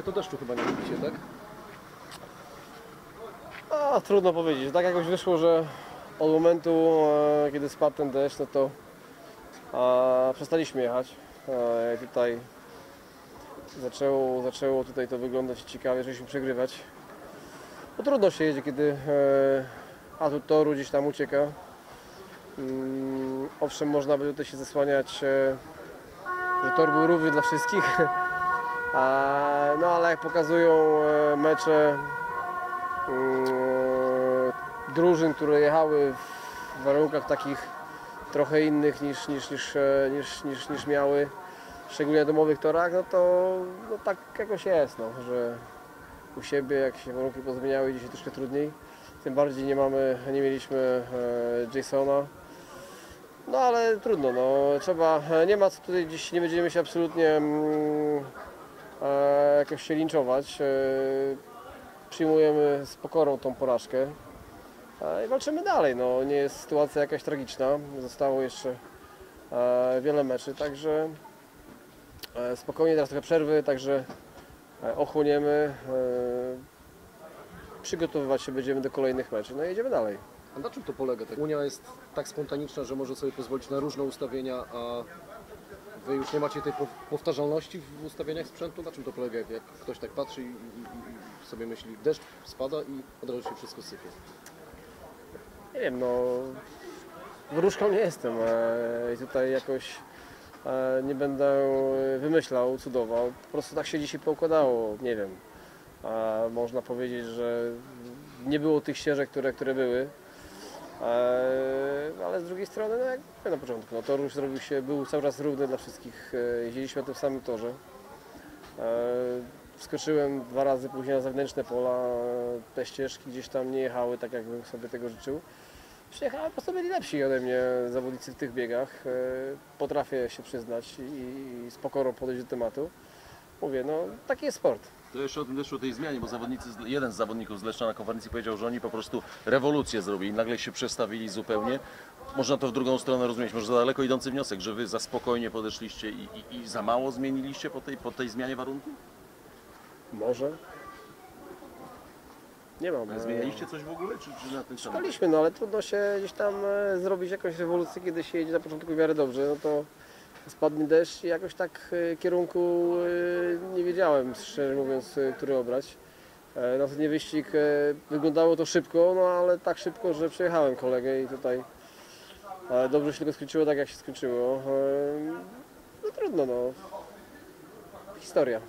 dzisiaj to deszczu chyba nie lubicie, tak? A, trudno powiedzieć. Tak jakoś wyszło, że od momentu, e, kiedy spadł ten deszcz, no to e, przestaliśmy jechać. E, tutaj zaczęło, zaczęło tutaj to wyglądać ciekawie, żeśmy przegrywać. No trudno się jedzie, kiedy e, atut toru gdzieś tam ucieka. Mm, owszem, można by tutaj się zasłaniać, e, że tor był równy dla wszystkich. No ale jak pokazują e, mecze mm, drużyn, które jechały w warunkach takich trochę innych niż, niż, niż, e, niż, niż, niż miały, szczególnie na domowych torach, no to no tak jakoś jest, no, że u siebie jak się warunki pozmieniały, dzisiaj troszkę trudniej. Tym bardziej nie mamy, nie mieliśmy e, Jasona. No ale trudno, no trzeba, nie ma co tutaj dziś, nie będziemy się absolutnie mm, e, jakoś się linczować. E, przyjmujemy z pokorą tą porażkę i walczymy dalej. No, nie jest sytuacja jakaś tragiczna, zostało jeszcze e, wiele meczy, także e, spokojnie, teraz trochę przerwy, także ochłoniemy, przygotowywać się będziemy do kolejnych meczów, no i jedziemy dalej. A na czym to polega? Tak? Unia jest tak spontaniczna, że może sobie pozwolić na różne ustawienia, a Wy już nie macie tej po- powtarzalności w ustawieniach sprzętu? Na czym to polega? Jak ktoś tak patrzy i, i, i sobie myśli, deszcz spada i od razu się wszystko sypie. Nie wiem, no wróżką nie jestem e, i tutaj jakoś e, nie będę wymyślał, cudował. Po prostu tak się dzisiaj poukładało, nie wiem. E, można powiedzieć, że nie było tych ścieżek, które, które były. E, z drugiej strony, no jak na początku, no tor już zrobił się, był cały czas równy dla wszystkich. E, jeździliśmy na tym samym torze. E, Wskoczyłem dwa razy później na zewnętrzne pola, te ścieżki gdzieś tam nie jechały tak, jakbym sobie tego życzył. Przyjechałem, po prostu byli lepsi ode mnie zawodnicy w tych biegach. E, Potrafię się przyznać i, z pokorą podejść do tematu. Mówię, no taki jest sport. To jeszcze o tym deszczu, tej zmianie, bo zawodnicy, jeden z zawodników z Leszcza na konferencji powiedział, że oni po prostu rewolucję zrobili, nagle się przestawili zupełnie. Można to w drugą stronę rozumieć, może za daleko idący wniosek, że wy za spokojnie podeszliście i, i, i za mało zmieniliście po tej, po tej zmianie warunków? Może. Nie mam. A e, Zmienialiście coś w ogóle, czy, czy na ten sam? Szukaliśmy, no ale trudno się gdzieś tam e, zrobić jakąś rewolucję, kiedy się jedzie na początku w miarę dobrze, no to spadł mi deszcz i jakoś tak e, kierunku e, nie wiedziałem, szczerze mówiąc, e, który obrać. E, Następnie wyścig e, wyglądało to szybko, no ale tak szybko, że przejechałem kolegę i tutaj e, dobrze się tylko skończyło tak jak się skończyło. No trudno, no. Historia.